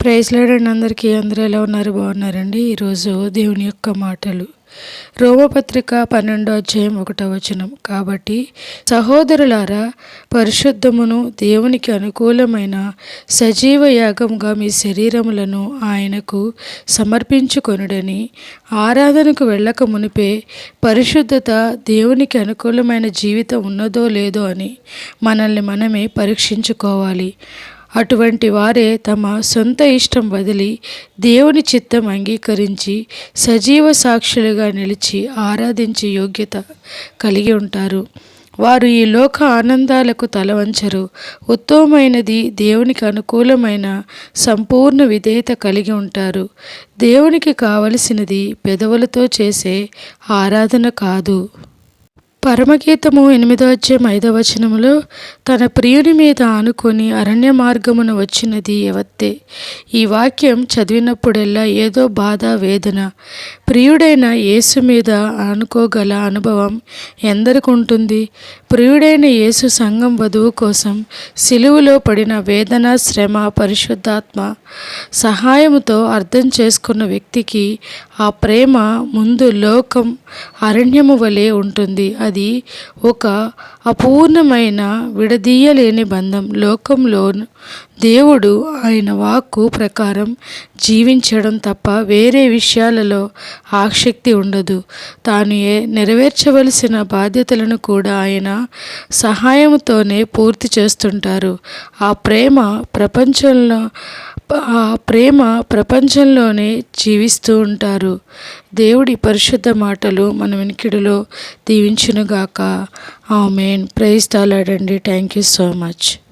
Praise లేడండి అందరికీ. అందరూ ఎలా ఉన్నారు? బాగున్నారండి. ఈరోజు దేవుని యొక్క మాటలు. రోమపత్రిక పన్నెండో అధ్యాయం ఒకటో వచనం. కాబట్టి సహోదరులారా పరిశుద్ధమును దేవునికి అనుకూలమైన సజీవ యాగంగా మీ శరీరములను ఆయనకు సమర్పించుకొనుడని ఆరాధనకు వెళ్ళక మునిపే పరిశుద్ధత దేవునికి అనుకూలమైన జీవితం ఉన్నదో లేదో అని మనల్ని మనమే పరీక్షించుకోవాలి. అటువంటి వారే తమ సొంత ఇష్టం వదిలి దేవుని చిత్తం అంగీకరించి సజీవ సాక్షులుగా నిలిచి ఆరాధించే యోగ్యత కలిగి ఉంటారు. వారు ఈ లోక ఆనందాలకు తలవంచరు. ఉత్తమమైనది దేవునికి అనుకూలమైన సంపూర్ణ విధేయత కలిగి ఉంటారు. దేవునికి కావలసినది పెదవులతో చేసే ఆరాధన కాదు. పరమగీతము ఎనిమిదో అధ్యాయం ఐదవ వచనములో తన ప్రియుని మీద ఆనుకొని అరణ్య మార్గమున వచ్చినది ఎవత్తే. ఈ వాక్యం చదివినప్పుడెల్లా ఏదో బాధ వేదన. ప్రియుడైన యేసు మీద ఆనుకోగల అనుభవం ఎందరికి ఉంటుంది ప్రియుడైన యేసు సంఘం వధువు కోసం సిలువులో పడిన వేదన శ్రమ పరిశుద్ధాత్మ సహాయముతో అర్థం చేసుకున్న వ్యక్తికి ఆ ప్రేమ ముందు లోకం అరణ్యము వలె ఉంటుంది. అది ఒక అపూర్ణమైన విడ విడదీయలేని బంధం. లోకంలో దేవుడు ఆయన వాక్కు ప్రకారం జీవించడం తప్ప వేరే విషయాలలో ఆసక్తి ఉండదు. తాను ఏ నెరవేర్చవలసిన బాధ్యతలను కూడా ఆయన సహాయంతోనే పూర్తి చేస్తుంటారు. ఆ ప్రేమ ప్రపంచంలో ఆ ప్రేమ ప్రపంచంలోనే జీవిస్తూ ఉంటారు. దేవుడి పరిశుద్ధ మాటలు మన వినికిడిలో దీవించునుగాక. ఆమెన్. ప్రైజ్ తాలాడండి థ్యాంక్ యూ సో మచ్.